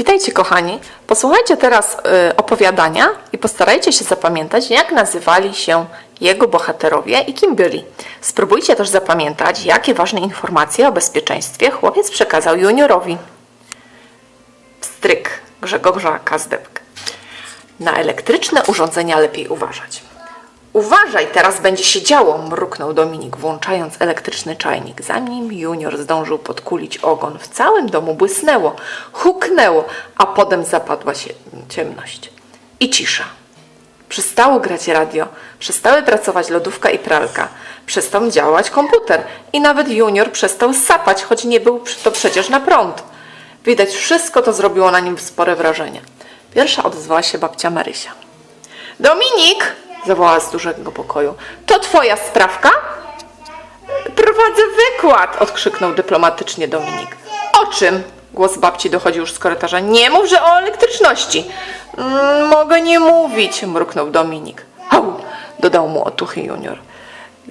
Witajcie kochani. Posłuchajcie teraz y, opowiadania i postarajcie się zapamiętać, jak nazywali się jego bohaterowie i kim byli. Spróbujcie też zapamiętać, jakie ważne informacje o bezpieczeństwie chłopiec przekazał juniorowi. Pstryk Grzegorza Kazdebk. Na elektryczne urządzenia lepiej uważać. Uważaj, teraz będzie się działo, mruknął Dominik, włączając elektryczny czajnik. Zanim junior zdążył podkulić ogon, w całym domu błysnęło, huknęło, a potem zapadła się ciemność. I cisza. Przestało grać radio, przestały pracować lodówka i pralka, przestał działać komputer i nawet junior przestał sapać, choć nie był to przecież na prąd. Widać, wszystko to zrobiło na nim spore wrażenie. Pierwsza odezwała się babcia Marysia. Dominik! Zawołała z dużego pokoju. To twoja sprawka? Prowadzę wykład! odkrzyknął dyplomatycznie Dominik. O czym? Głos babci dochodził już z korytarza. Nie mów, że o elektryczności. Mm, mogę nie mówić, mruknął Dominik. Hał! dodał mu otuchy junior.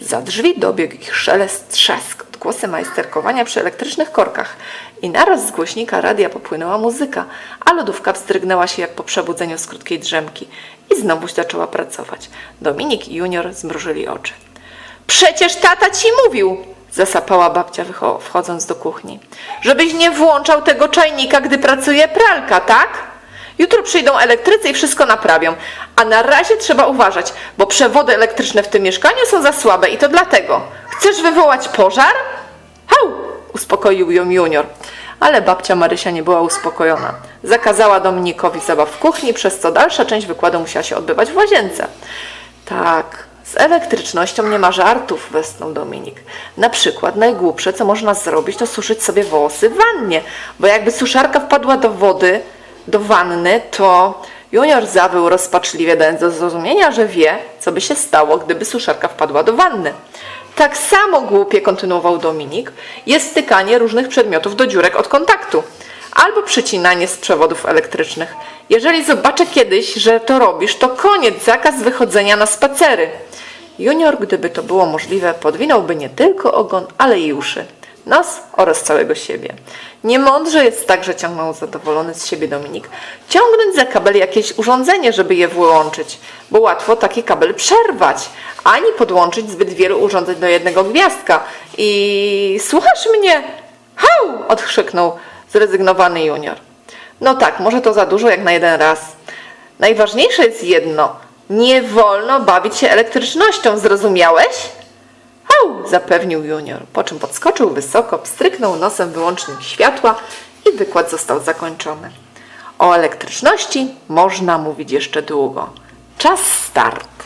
Za drzwi dobiegł ich szelest, trzask, odgłosy majsterkowania przy elektrycznych korkach i naraz z głośnika radia popłynęła muzyka, a lodówka wzdrygnęła się jak po przebudzeniu z krótkiej drzemki i zaczęła pracować. Dominik i junior zmrużyli oczy. Przecież tata ci mówił, zasapała babcia wchodząc do kuchni, żebyś nie włączał tego czajnika, gdy pracuje pralka, tak? Jutro przyjdą elektrycy i wszystko naprawią, a na razie trzeba uważać, bo przewody elektryczne w tym mieszkaniu są za słabe i to dlatego. Chcesz wywołać pożar? Hał! uspokoił ją junior. Ale babcia Marysia nie była uspokojona. Zakazała Dominikowi zabaw w kuchni, przez co dalsza część wykładu musiała się odbywać w łazience. Tak, z elektrycznością nie ma żartów, westchnął Dominik. Na przykład najgłupsze, co można zrobić, to suszyć sobie włosy w wannie, bo jakby suszarka wpadła do wody, do wanny, to junior zawył rozpaczliwie, dając do zrozumienia, że wie, co by się stało, gdyby suszarka wpadła do wanny. Tak samo głupie, kontynuował Dominik, jest stykanie różnych przedmiotów do dziurek od kontaktu albo przycinanie z przewodów elektrycznych. Jeżeli zobaczę kiedyś, że to robisz, to koniec, zakaz wychodzenia na spacery. Junior, gdyby to było możliwe, podwinąłby nie tylko ogon, ale i uszy, nos oraz całego siebie. Niemądrze jest tak, że ciągnął zadowolony z siebie Dominik, ciągnąć za kabel jakieś urządzenie, żeby je wyłączyć, bo łatwo taki kabel przerwać, ani podłączyć zbyt wielu urządzeń do jednego gwiazdka. I słuchasz mnie? Hał! odkrzyknął zrezygnowany junior. No tak, może to za dużo jak na jeden raz. Najważniejsze jest jedno. Nie wolno bawić się elektrycznością, zrozumiałeś? Zapewnił junior, po czym podskoczył wysoko, pstryknął nosem wyłącznik światła i wykład został zakończony. O elektryczności można mówić jeszcze długo. Czas start.